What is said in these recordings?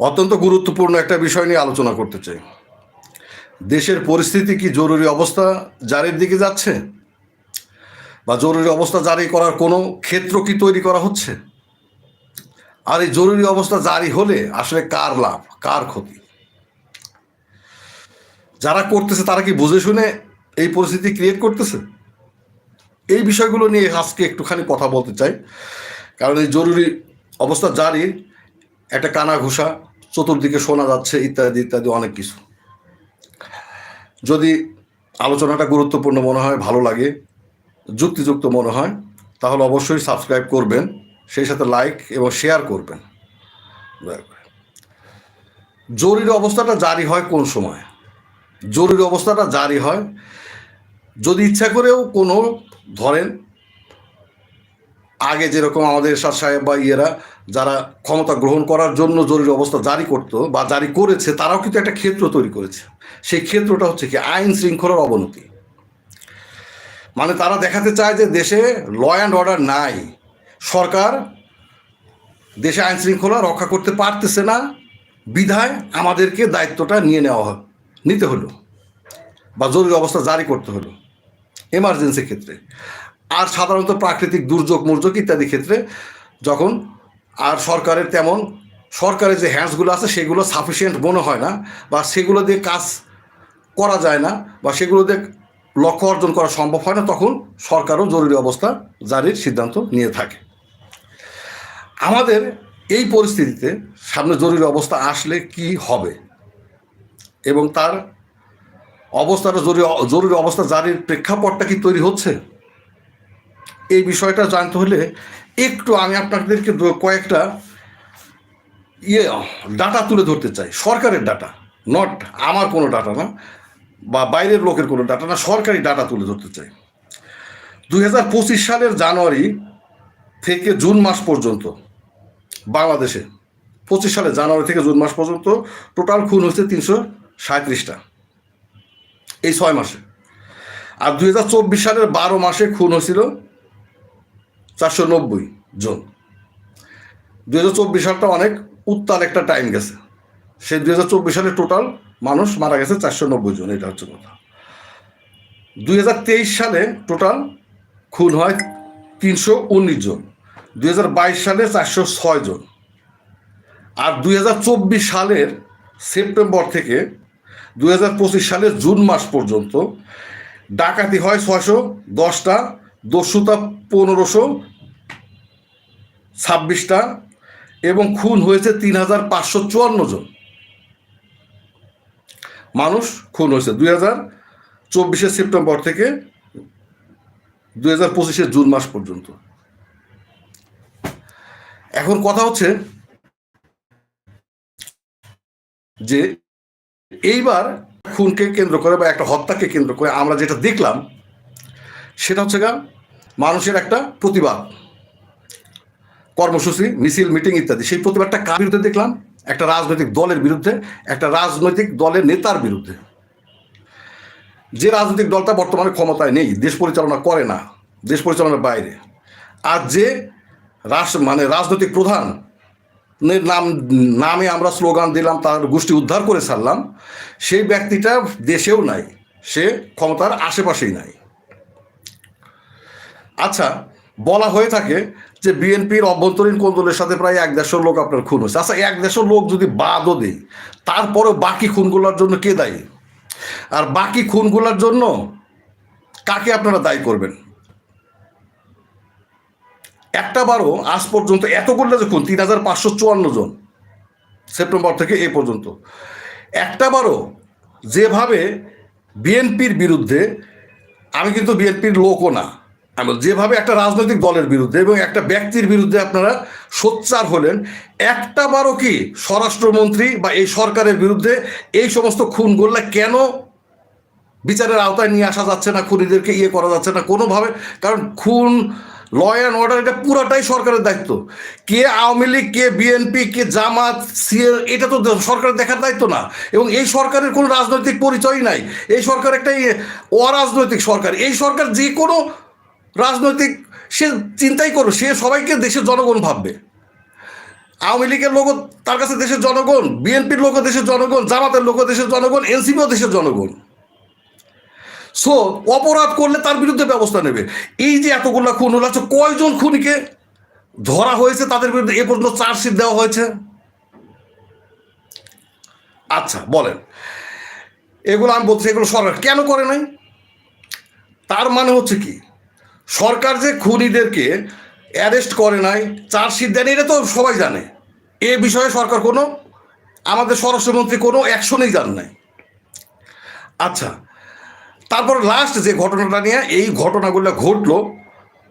অত্যন্ত গুরুত্বপূর্ণ একটা বিষয় নিয়ে আলোচনা করতে চাই। দেশের পরিস্থিতি কি জরুরি অবস্থা জারির দিকে যাচ্ছে? বা জরুরি অবস্থা জারি করার কোনো ক্ষেত্র কি তৈরি করা হচ্ছে? আর এই জরুরি অবস্থা জারি হলে আসলে কার লাভ, কার ক্ষতি? যারা করতেছে তারা কি বুঝে শুনে এই পরিস্থিতি ক্রিয়েট করতেছে? এই বিষয়গুলো নিয়ে আজকে একটুখানি কথা বলতে চাই। কারণ এই জরুরি অবস্থা জারি একটা কানা ঘুষা চতুর্দিকে শোনা যাচ্ছে ইত্যাদি ইত্যাদি, অনেক কিছু। যদি আলোচনাটা গুরুত্বপূর্ণ মনে হয়, ভালো লাগে, যুক্তিযুক্ত মনে হয়, তাহলে অবশ্যই সাবস্ক্রাইব করবেন, সেই সাথে লাইক এবং শেয়ার করবেন। জরুরি অবস্থাটা জারি হয় কোন সময়? জরুরি অবস্থাটা জারি হয় যদি ইচ্ছা করেও কোনো, ধরেন আগে যেরকম আমাদের সাহেব বা ইয়েরা যারা ক্ষমতা গ্রহণ করার জন্য জরুরি অবস্থা জারি করতো বা জারি করেছে, তারাও কিন্তু একটা ক্ষেত্র তৈরি করেছে। সেই ক্ষেত্রটা হচ্ছে কি, আইন শৃঙ্খলার অবনতি। মানে তারা দেখাতে চায় যে দেশে ল অ্যান্ড অর্ডার নাই। সরকার দেশে আইন শৃঙ্খলা রক্ষা করতে পারতেছে না। বিধায় আমাদেরকে দায়িত্বটা নিয়ে নেওয়া নিতে হলো বা জরুরি অবস্থা জারি করতে হলো এমার্জেন্সি ক্ষেত্রে। আর সাধারণত প্রাকৃতিক দুর্যোগ মুর্যোগ ইত্যাদি ক্ষেত্রে যখন আর সরকারের তেমন, সরকারের যে হ্যান্ডসগুলো আছে, সেগুলো সাফিসিয়েন্ট মনে হয় না, বা সেগুলো দিয়ে কাজ করা যায় না, বা সেগুলো দিয়ে লক্ষ্য অর্জন করা সম্ভব হয় না, তখন সরকারও জরুরি অবস্থা জারির সিদ্ধান্ত নিয়ে থাকে। আমাদের এই পরিস্থিতিতে সামনে জরুরি অবস্থা আসলে কি হবে? এবং তার অবস্থাটা জরুরি জরুরি অবস্থা জারির প্রেক্ষাপটটা কি তৈরি হচ্ছে? এই বিষয়টা জানতে হলে একটু আমি আপনাদেরকে কয়েকটা ইয়ে ডাটা তুলে ধরতে চাই। সরকারের ডাটা নট আমার কোনো ডাটা না, বা বাইরের লোকের কোনো ডাটা না, সরকারি ডাটা তুলে ধরতে চাই। দু হাজার পঁচিশ সালের জানুয়ারি থেকে জুন মাস পর্যন্ত বাংলাদেশে, পঁচিশ সালে জানুয়ারি থেকে জুন মাস পর্যন্ত টোটাল খুন হয়েছে তিনশো সাঁত্রিশটা এই ছয় মাসে। আর দু হাজার চব্বিশ সালের বারো মাসে খুন হয়েছিল চারশো নব্বই জন। দুই হাজার চব্বিশ সালটা অনেক উত্তাল একটা টাইম গেছে। সেই দুই হাজার চব্বিশ সালে টোটাল মানুষ মারা গেছে চারশো নব্বই জন, এটা হচ্ছে কথা। দুই হাজার তেইশ সালে টোটাল খুন হয় তিনশো উনিশ জন। দুই হাজার বাইশ সালে চারশো ছয় জন। আর দুই হাজার চব্বিশ সালের সেপ্টেম্বর থেকে দুই হাজার পঁচিশ সালের জুন মাস পর্যন্ত ডাকাতি হয় ছয়শো দশটা দস্যুতা পনেরোশো, ছাব্বিশটা এবং খুন হয়েছে তিন হাজার পাঁচশো চুয়ান্ন জন। মানুষ খুন হয়েছে দুই হাজার চব্বিশে সেপ্টেম্বর থেকে দুই হাজার পঁচিশে জুন মাস পর্যন্ত। এখন কথা হচ্ছে যে এইবার খুনকে কেন্দ্র করে বা একটা হত্যাকে কেন্দ্র করে আমরা যেটা দেখলাম, সেটা হচ্ছে গা মানুষের একটা প্রতিবাদ। কর্মসূচি, মিছিল, মিটিং ইত্যাদি। সেই প্রতিবাদটা কার বিরুদ্ধে দেখলাম? একটা রাজনৈতিক দলের বিরুদ্ধে, একটা রাজনৈতিক দলের নেতার বিরুদ্ধে। যে রাজনৈতিক দলটা বর্তমানে ক্ষমতায় নেই, দেশ পরিচালনা করে না, দেশ পরিচালনার বাইরে। আর যে রাষ্ট্র মানে রাজনৈতিক প্রধান নাম, নামে আমরা স্লোগান দিলাম, তার গোষ্ঠী উদ্ধার করে ছাড়লাম, সেই ব্যক্তিটা দেশেও নাই, সে ক্ষমতার আশেপাশেই নাই। আচ্ছা বলা হয়ে থাকে যে বিএনপির অভ্যন্তরীণ কোন্দলের সাথে প্রায় এক দেড়শো লোক আপনার খুন হয়েছে। আচ্ছা এক দেড়শো লোক যদি বাদও দেয়, তারপরেও বাকি খুনগুলোর জন্য কে দায়ী? আর বাকি খুনগুলোর জন্য কাকে আপনারা দায়ী করবেন? একটা বারও আজ পর্যন্ত এতগুলো যে খুন, তিন হাজার পাঁচশো চুয়ান্ন জন, সেপ্টেম্বর থেকে এ পর্যন্ত। একটা বারও যেভাবে বিএনপির বিরুদ্ধে, আমি কিন্তু বিএনপির লোকও না যেভাবে একটা রাজনৈতিক দলের বিরুদ্ধে এবং একটা ব্যক্তির বিরুদ্ধে আপনারা সোচ্চার হলেন, একটা বারও কি স্বরাষ্ট্রমন্ত্রী বা এই সরকারের বিরুদ্ধে এই সমস্ত খুনগুলা কেন বিচারের আওতায় নিয়ে আসা যাচ্ছে না, খুনিদেরকে ইয়ে করা যাচ্ছে না কোনোভাবে? কারণ খুন ল অ্যান্ড অর্ডার এটা পুরাটাই সরকারের দায়িত্ব। কে আওয়ামী লীগ, কে বিএনপি কে জামাত সিএল এটা তো সরকারের দেখার দায়িত্ব না। এবং এই সরকারের কোনো রাজনৈতিক পরিচয় নাই। এই সরকার একটা অরাজনৈতিক সরকার। এই সরকার যে কোনো রাজনৈতিক, সে চিন্তাই করো, সে সবাইকে দেশের জনগণ ভাববে। আওয়ামী লীগের লোক তার কাছে দেশের জনগণ, বিএনপির লোক দেশের জনগণ, জামাতের লোক দেশের জনগণ, এনসিপিও দেশের জনগণ। সো অপরাধ করলে তার বিরুদ্ধে ব্যবস্থা নেবে। এই যে এতগুলো খুন হলো আচ্ছা কয়জন খুনিকে ধরা হয়েছে তাদের বিরুদ্ধে? এ পর্যন্ত চার্জশিট দেওয়া হয়েছে। আচ্ছা বলেন। এগুলো আমি বলছি এগুলো সরকার কেন করে নাই? তার মানে হচ্ছে কি সরকার যে খুনিদেরকে অ্যারেস্ট করে নাই চার্জশিট দেন এটা তো সবাই জানে। এ বিষয়ে সরকার কোনো, আমাদের স্বরাষ্ট্রমন্ত্রী কোনো অ্যাকশনেই যান নাই। আচ্ছা তারপর লাস্ট যে ঘটনাটা নিয়ে, এই ঘটনাগুলো ঘটলো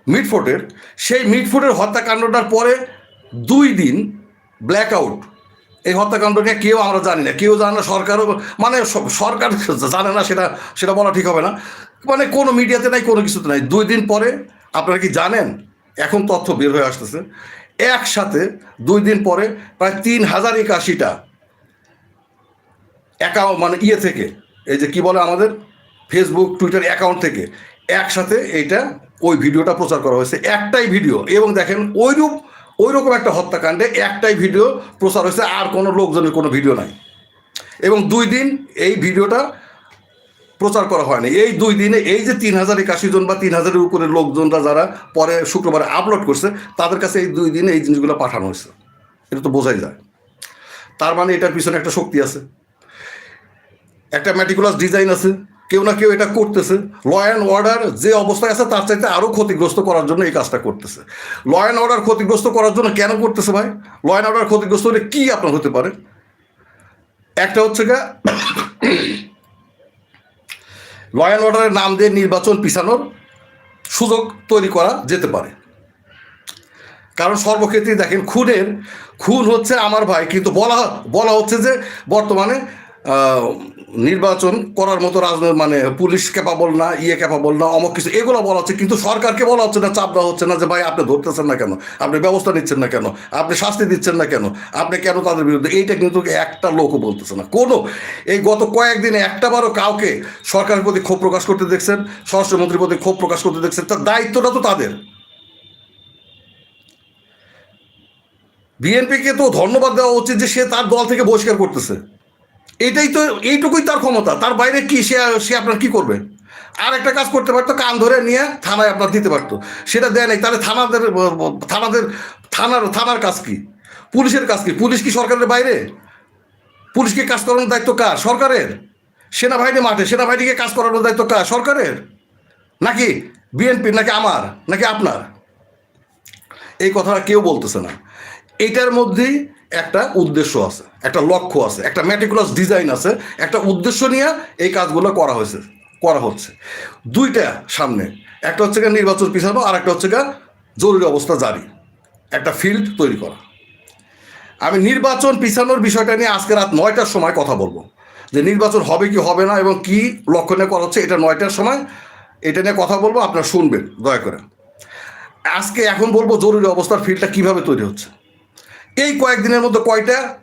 মিটফোর্টের, সেই মিটফোর্টের হত্যাকাণ্ডটার পরে দুই দিন ব্ল্যাক আউট এই হত্যাকাণ্ডকে কেউ আমরা জানি না। কেউ জানে না সরকারও মানে সরকার জানে না সেটা সেটা বলা ঠিক হবে না। মানে কোনো মিডিয়াতে নাই, কোনো কিছুতে নাই। দুই দিন পরে, আপনারা কি জানেন? এখন তথ্য বের হয়ে আসতেছে। একসাথে দুই দিন পরে প্রায় তিন হাজার একাশিটা অ্যাকাউন্ট মানে ইয়ে থেকে, এই যে কি বলে আমাদের ফেসবুক টুইটার অ্যাকাউন্ট থেকে একসাথে এইটা, ওই ভিডিওটা প্রচার করা হয়েছে। একটাই ভিডিও এবং দেখেন, ওইরূপ ওই রকম একটা হত্যাকাণ্ডে একটাই ভিডিও প্রচার হয়েছে, আর কোনো লোকজনের কোনো ভিডিও নাই। এবং দুই দিন এই ভিডিওটা প্রচার করা হয়নি। এই দুই দিনে এই যে তিন হাজার একাশি জন বা তিন হাজারের উপরে লোকজনরা যারা পরে শুক্রবারে আপলোড করছে, তাদের কাছে এই দুই দিনে এই জিনিসগুলো পাঠানো হয়েছে। এটা তো বোঝাই যায়। তার মানে এটার পিছনে একটা শক্তি আছে। একটা ম্যাটিকুলাস ডিজাইন আছে। কেউ না কেউ এটা করতেছে। ল অ্যান্ড অর্ডার যে অবস্থায় আছে, তার চাইতে আরও ক্ষতিগ্রস্ত করার জন্য এই কাজটা করতেছে। ল অ্যান্ড অর্ডার ক্ষতিগ্রস্ত করার জন্য কেন করতেছে ভাই? ল অ্যান্ড অর্ডার ক্ষতিগ্রস্ত হলে কী আপনার হতে পারে? একটা হচ্ছে গা ল অ্যান্ড অর্ডারের নাম দিয়ে নির্বাচন পিছানোর সুযোগ তৈরি করা যেতে পারে। কারণ সর্বক্ষেত্রেই দেখেন, খুনের, খুন হচ্ছে আমার ভাই, কিন্তু বলা বলা হচ্ছে যে বর্তমানে নির্বাচন করার মতো রাজনৈতিক মানে পুলিশ ক্যাপাবল না ইয়ে ক্যাপাবল না, অমক কিছু, এগুলো বলা হচ্ছে। কিন্তু সরকারকে বলা হচ্ছে না, চাপ দেওয়া হচ্ছে না যে, ভাই, আপনি ধরতেছেন না কেন? আপনি ব্যবস্থা নিচ্ছেন না কেন? আপনি শাস্তি দিচ্ছেন না কেন? আপনি কেন তাদের বিরুদ্ধে এইটা কিন্তু একটা লোকও বলতেছে না। কোনো, এই গত কয়েকদিনে একটাবারও কাউকে সরকারের প্রতি ক্ষোভ প্রকাশ করতে দেখছেন, স্বরাষ্ট্রমন্ত্রীর প্রতি ক্ষোভ প্রকাশ করতে দেখছেন, তার দায়িত্বটা তো তাদের। বিএনপিকে তো ধন্যবাদ দেওয়া উচিত যে সে তার দল থেকে বহিষ্কার করতেছে। এটাই তো, এইটুকুই তার ক্ষমতা। তার বাইরে কি, সে সে আপনার কি করবে? আর একটা কাজ করতে পারতো, কান ধরে নিয়ে থানায় আপনার দিতে পারতো। সেটা দেয় নাই। তাহলে থানাদের থানাদের, থানার থানার কাজ কি? পুলিশের কাজ কি? পুলিশ কি সরকারের বাইরে? পুলিশকে কাজ করানোর দায়িত্ব কার? সরকারের? সেনাবাহিনী মাঠে, সেনাবাহিনীকে কাজ করানোর দায়িত্ব কার? সরকারের? নাকি বিএনপি, নাকি আমার, নাকি আপনার? এই কথাটা কেউ বলতেছে না। এটার মধ্যেই একটা উদ্দেশ্য আছে, একটা লক্ষ্য আছে, একটা ম্যাটিকুলাস ডিজাইন আছে, একটা উদ্দেশ্য নিয়ে এই কাজগুলো করা হয়েছে, করা হচ্ছে। দুইটা সামনে, একটা হচ্ছে গিয়ে নির্বাচন পিছানো আর একটা হচ্ছে গিয়ে জরুরি অবস্থা জারি, একটা ফিল্ড তৈরি করা। আমি নির্বাচন পিছানোর বিষয়টা নিয়ে আজকে রাত নয়টার সময় কথা বলব। যে নির্বাচন হবে কি হবে না এবং কি লক্ষণে করা হচ্ছে এটা নয়টার সময় এটা নিয়ে কথা বলব, আপনারা শুনবেন, দয়া করে। আজকে এখন বলব জরুরি অবস্থার ফিল্ডটা কীভাবে তৈরি হচ্ছে। এই কয়েকদিনের মধ্যে কয়টা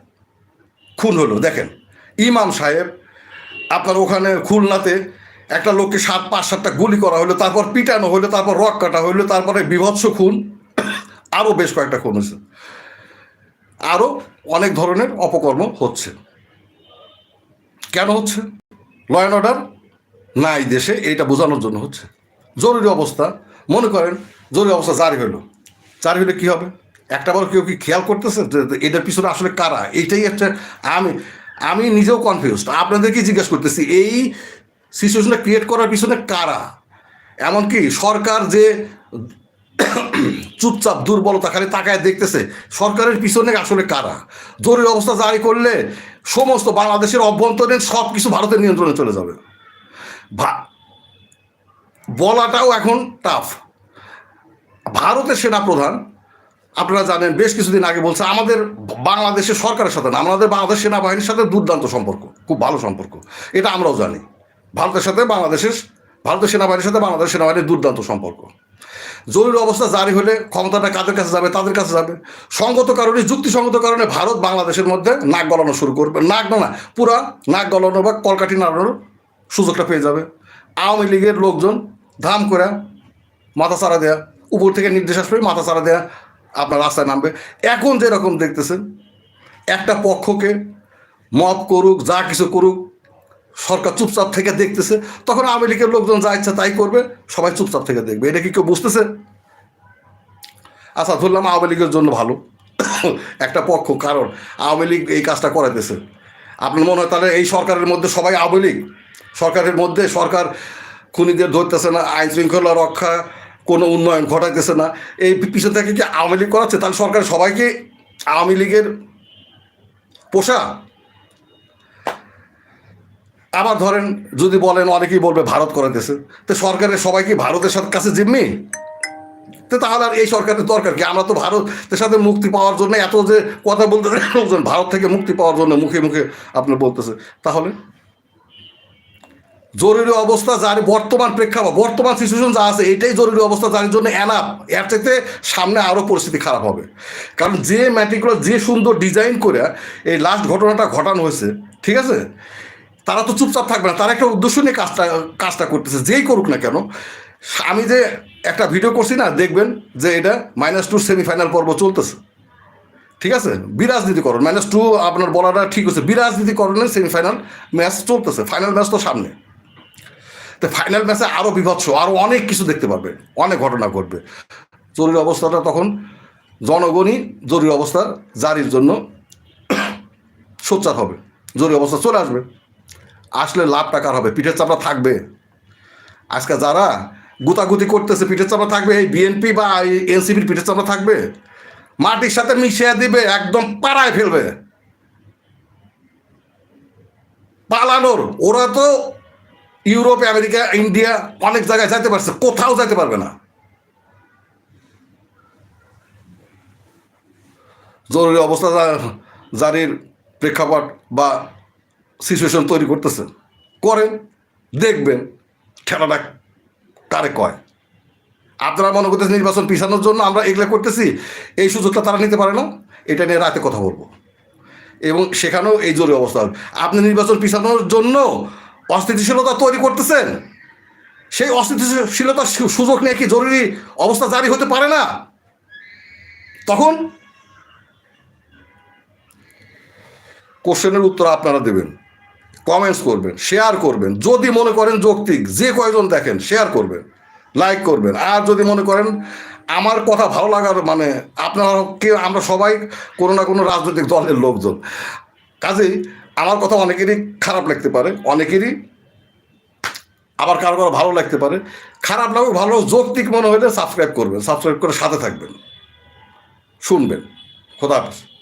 খুন হলো? দেখেন, ইমাম সাহেব, আপনার ওখানে খুলনাতে একটা লোককে সাত, পাঁচ, সাতটা গুলি করা হলো, তারপর পিটানো হলো, তারপর রক কাটা হলো, তারপরে বিভৎস খুন আরও বেশ কয়েকটা খুন হয়েছে। আরও অনেক ধরনের অপকর্ম হচ্ছে। কেন হচ্ছে? ল অ্যান্ড অর্ডার নাই দেশে, এইটা বোঝানোর জন্য হচ্ছে। জরুরি অবস্থা, মনে করেন, জরুরি অবস্থা জারি হলো। জারি হলে কী হবে? একটা বার কেউ কি খেয়াল করতেছে এটার পিছনে আসলে কারা? এইটাই একটা আমি আমি নিজেও কনফিউজড আপনাদেরকে জিজ্ঞেস করতেছি, এই সিচুয়েশনটা ক্রিয়েট করার পিছনে কারা? এমনকি সরকার যে চুপচাপ, দুর্বলতা খালি তাকায় দেখতেছে, সরকারের পিছনে আসলে কারা? জরুরি অবস্থা জারি করলে সমস্ত বাংলাদেশের অভ্যন্তরীণ সব কিছু ভারতের নিয়ন্ত্রণে চলে যাবে। বলাটাও এখন টাফ ভারতের সেনা প্রধান আপনারা জানেন, বেশ কিছুদিন আগে বলছে, আমাদের বাংলাদেশের সরকারের সাথে না, আমাদের বাংলাদেশ সেনাবাহিনীর সাথে দুর্দান্ত সম্পর্ক, খুব ভালো সম্পর্ক। এটা আমরাও জানি। ভারতের সাথে বাংলাদেশের, ভারতের সেনাবাহিনীর সাথে বাংলাদেশ সেনাবাহিনীর দুর্দান্ত সম্পর্ক। জরুরি অবস্থা জারি হলে ক্ষমতাটা কাদের কাছে যাবে? তাদের কাছে যাবে। সঙ্গত কারণে, যুক্তিসঙ্গত কারণে ভারত বাংলাদেশের মধ্যে নাক গলানো শুরু করবে। নাক না পুরা নাক গলানো বা কলকাঠি নাড়ানোর সুযোগটা পেয়ে যাবে। আওয়ামী লীগের লোকজন ধাম করে মাথা চারা দেয়া, উপর থেকে নির্দেশ আসবে মাথা চারা দেয়া আপনার রাস্তায় নামবে। এখন যেরকম দেখতেছেন, একটা পক্ষকে মত করুক, যা কিছু করুক, সরকার চুপচাপ থেকে দেখতেছে, তখন আওয়ামী লীগের লোকজন যা ইচ্ছা তাই করবে, সবাই চুপচাপ থেকে দেখবে। এটা কি কেউ বুঝতেছে? আচ্ছা ধরলাম আওয়ামী লীগের জন্য ভালো। একটা পক্ষ, কারণ আওয়ামী লীগ এই কাজটা করাইতেছে। আপনার মনে হয় তাহলে এই সরকারের মধ্যে সবাই আওয়ামী লীগ? সরকারের মধ্যে সরকার খুনিদের ধরতেছে না আইন শৃঙ্খলা রক্ষা কোনো উন্নয়ন ঘটাইতেছে না। এই পিছন থেকে কি আওয়ামী লীগ করাচ্ছে? তাহলে সরকার সবাইকে আওয়ামী লীগের পোষা? আবার ধরেন যদি বলেন, অনেকেই বলবে ভারত করাইতেছে। তো সরকারের সবাই কি ভারতের সাথে কাছে জিম্মি? তো তাহলে আর এই সরকারের দরকার কি? আমরা তো ভারতের সাথে মুক্তি পাওয়ার জন্য এত যে কথা বলতে লোকজন ভারত থেকে মুক্তি পাওয়ার জন্য মুখে মুখে আপনার বলতেছে। তাহলে? জরুরি অবস্থা যার বর্তমান প্রেক্ষাপট, বর্তমান সিচুয়েশন যা আছে, এটাই জরুরি অবস্থা যার জন্য অ্যানাপ এর চাইতে সামনে আরও পরিস্থিতি খারাপ হবে। কারণ যে ম্যাট্রিকুলার যে সুন্দর ডিজাইন করে এই লাস্ট ঘটনাটা ঘটানো হয়েছে, ঠিক আছে? তারা তো চুপচাপ থাকবে না। তারা একটা উদ্দেশ্য নিয়ে কাজটা কাজটা করতেছে, যেই করুক না কেন। আমি যে একটা ভিডিও করছি না, দেখবেন যে এটা মাইনাস টু সেমিফাইনাল পর্ব চলতেছে। ঠিক আছে? বিরাজনীতিকরণ। মাইনাস টু আপনার বলাটা ঠিক হচ্ছে বিরাজনীতিকরণের সেমিফাইনাল ম্যাচ চলতেছে। ফাইনাল ম্যাচ তো সামনে। তো ফাইনাল ম্যাচে আরও বিভৎস আরও অনেক কিছু দেখতে পারবে, অনেক ঘটনা ঘটবে। জরুরি অবস্থাটা তখন জনগণই জরুরি অবস্থা জারির জন্য সোচ্চার হবে, জরুরি অবস্থা চলে আসবে। আসলে লাভ টাকার হবে? পিঠের চাপড়া থাকবে। আজকে যারা গুতাগুতি করতেছে, পিঠের চাপড়া থাকবে, এই বিএনপি বা এনসিপির পিঠের চাপড়া থাকবে, মাটির সাথে মিশিয়ে দিবে, একদম পাড়ায় ফেলবে। পালানোর, ওরা তো ইউরোপ, আমেরিকা, ইন্ডিয়া অনেক জায়গায় যেতে পারছে, কোথাও যেতে পারবে না। জরুরি অবস্থা জারির প্রেক্ষাপট বা সিচুয়েশন তৈরি করতেছেন করেন, দেখবেন, খেলাটা কারে কয়। আপনারা মনে করতেছেন নির্বাচন পিছানোর জন্য আমরা এগুলো করতেছি, এই সুযোগটা তারা নিতে পারে না, এটা নিয়ে রাতে কথা বলব। এবং সেখানেও এই জরুরি অবস্থা। আপনি নির্বাচন পিছানোর জন্য অস্থিতিশীলতা তৈরি করতেছেন? সেই অস্থিতিশীলতার সুযোগ নিয়ে কি জরুরি অবস্থা জারি হতে পারে না? তখন কোশ্চেনের উত্তর আপনারা দেবেন কমেন্টস করবেন শেয়ার করবেন, যদি মনে করেন যৌক্তিক, যে কয়জন দেখেন শেয়ার করবেন লাইক করবেন। আর যদি মনে করেন আমার কথা ভালো লাগার মানে আপনারা কে আমরা সবাই কোনো না কোনো রাজনৈতিক দলের লোকজন। কাজেই আমার কথা অনেকেরই খারাপ লাগতে পারে, অনেকেরই আবার কারও কারও ভালো লাগতে পারে। খারাপ লাগুক, ভালো যৌক্তিক মনে হলে সাবস্ক্রাইব করবেন সাবস্ক্রাইব করে সাথে থাকবেন। শুনবেন। খোদা হাফেজ।